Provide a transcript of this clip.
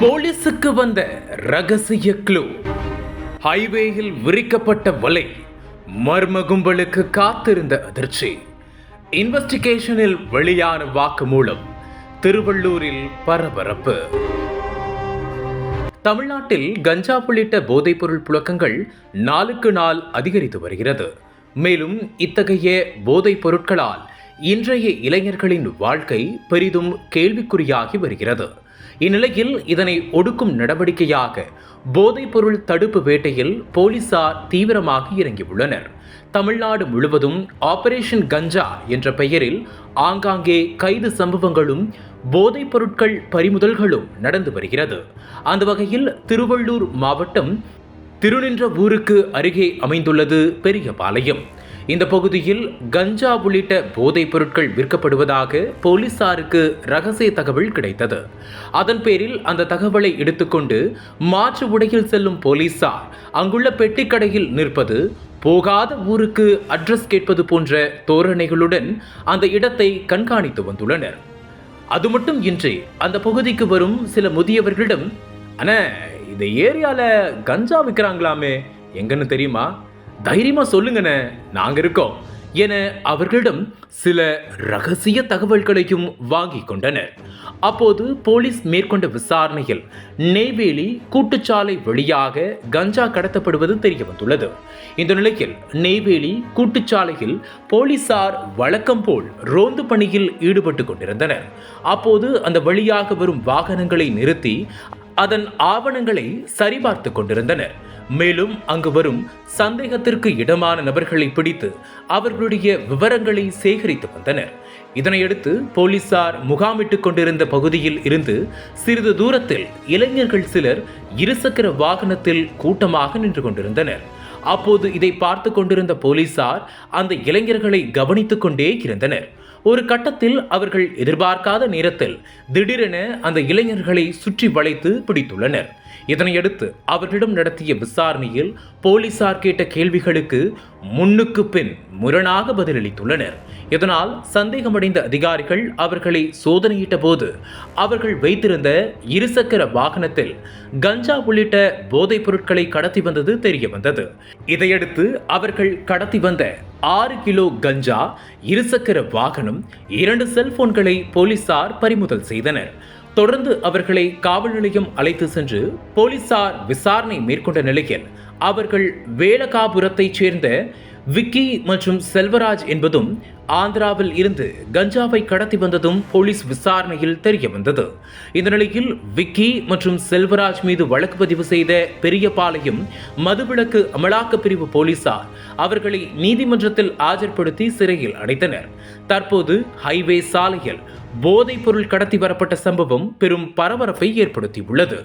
போலீஸுக்கு வந்த ரகசிய க்ளூ ஹைவேயில் விரிக்கப்பட்ட வலை மர்ம கும்பலுக்கு காத்திருந்த அதிர்ச்சி. இன்வெஸ்டிகேஷனில் வெளியான வாக்குமூலம் திருவள்ளூரில் பரபரப்பு. தமிழ்நாட்டில் கஞ்சா உள்ளிட்ட போதைப்பொருள் புழக்கங்கள் நாளுக்கு நாள் அதிகரித்து வருகிறது. மேலும் இத்தகைய போதைப் பொருட்களால் இன்றைய இளைஞர்களின் வாழ்க்கை பெரிதும் கேள்விக்குறியாகி வருகிறது. இந்நிலையில் இதனை ஒடுக்கும் நடவடிக்கையாக போதைப்பொருள் தடுப்பு வேட்டையில் போலீசார் தீவிரமாக இறங்கியுள்ளனர். தமிழ்நாடு முழுவதும் ஆபரேஷன் கஞ்சா என்ற பெயரில் ஆங்காங்கே கைது சம்பவங்களும் போதைப் பொருட்கள் பறிமுதல்களும் நடந்து வருகிறது. அந்த வகையில் திருவள்ளூர் மாவட்டம் திருநின்ற ஊருக்கு அருகே அமைந்துள்ளது பெரியபாளையம். இந்த பகுதியில் கஞ்சா உள்ளிட்ட போதைப் பொருட்கள் விற்கப்படுவதாக போலீசாருக்கு ரகசிய தகவல் கிடைத்தது. அதன் பேரில் அந்த தகவலை எடுத்துக்கொண்டு மாற்று உடையில் செல்லும் போலீசார் அங்குள்ள பெட்டிக்கடையில் நிற்பது போகாத ஊருக்கு அட்ரஸ் கேட்பது போன்ற தோரணைகளுடன் அந்த இடத்தை கண்காணித்து வந்துள்ளனர். அது மட்டும் இன்றி அந்த பகுதிக்கு வரும் சில முதியவர்களிடம் அண்ணே இந்த ஏரியால கஞ்சா விற்கிறாங்களாமே எங்கன்னு தெரியுமா? தைரியமா சொல்லுங்கண்ணே. நாங்க இருக்கோம் என அவர்களிடம் சில ரகசிய தகவல்களையும் வாங்கி கொண்டனர். அப்போது போலீஸ் மேற்கொண்ட விசாரணையில் நெய்வேலி கூட்டுச்சாலை வழியாக கஞ்சா கடத்தப்படுவது தெரிய வந்துள்ளது இந்த நிலையில் நெய்வேலி கூட்டுச்சாலையில் போலீசார் வழக்கம் போல் ரோந்து பணியில் ஈடுபட்டு கொண்டிருந்தனர். அப்போது அந்த வழியாக வரும் வாகனங்களை நிறுத்தி அதன் ஆவணங்களை சரிபார்த்து கொண்டிருந்தனர். மேலும் அங்கு வரும் சந்தேகத்திற்கு இடமான நபர்களை பிடித்து அவர்களுடைய விவரங்களை சேகரித்து வந்தனர். இதனையடுத்து போலீசார் முகாமிட்டுக் கொண்டிருந்த பகுதியில் இருந்து சிறிது தூரத்தில் இளைஞர்கள் சிலர் இருசக்கர வாகனத்தில் கூட்டமாக நின்று கொண்டிருந்தனர். அப்போது இதை பார்த்து கொண்டிருந்த போலீசார் அந்த இளைஞர்களை கவனித்துக் கொண்டே இருந்தனர். ஒரு கட்டத்தில் அவர்கள் எதிர்பார்க்காத நேரத்தில் திடீரென அந்த இளைஞர்களை சுற்றி வளைத்து பிடித்துள்ளனர். இதனையடுத்து அவர்களிடம் நடத்திய விசாரணையில் போலீசார் கேட்ட கேள்விகளுக்கு முன்னுக்கு பின் முரணாக பதிலளித்துள்ளனர். இதனால் சந்தேகமடைந்த அதிகாரிகள் அவர்களை சோதனையிட்ட போது அவர்கள் வைத்திருந்த இருசக்கர வாகனத்தில் கஞ்சா உள்ளிட்ட போதைப் பொருட்களை கடத்தி வந்தது தெரிய வந்தது இதையடுத்து அவர்கள் கடத்தி வந்த ஆறு கிலோ கஞ்சா இருசக்கர வாகனம் இரண்டு செல்போன்களை போலீசார் பறிமுதல் செய்தனர். தொடர்ந்து அவர்களை காவல் நிலையம் அழைத்து சென்று போலீசார் விசாரணை மேற்கொண்ட நிலையில் அவர்கள் வேலகாபுரத்தைச் சேர்ந்த விக்கி மற்றும் செல்வராஜ் என்பதும் ஆந்திராவில் இருந்து கஞ்சாவை கடத்தி வந்ததும் போலீஸ் விசாரணையில் தெரிய வந்தது. இந்த நிலையில் விக்கி மற்றும் செல்வராஜ் மீது வழக்கு பதிவு செய்த பெரியபாளையம் மதுவிலக்கு அமலாக்கப் பிரிவு போலீசார் அவர்களை நீதிமன்றத்தில் ஆஜர்படுத்தி சிறையில் அடைத்தனர். தற்போது ஹைவே சாலையில் போதைப் பொருள் கடத்தி வரப்பட்ட சம்பவம் பெரும் பரபரப்பை ஏற்படுத்தியுள்ளது.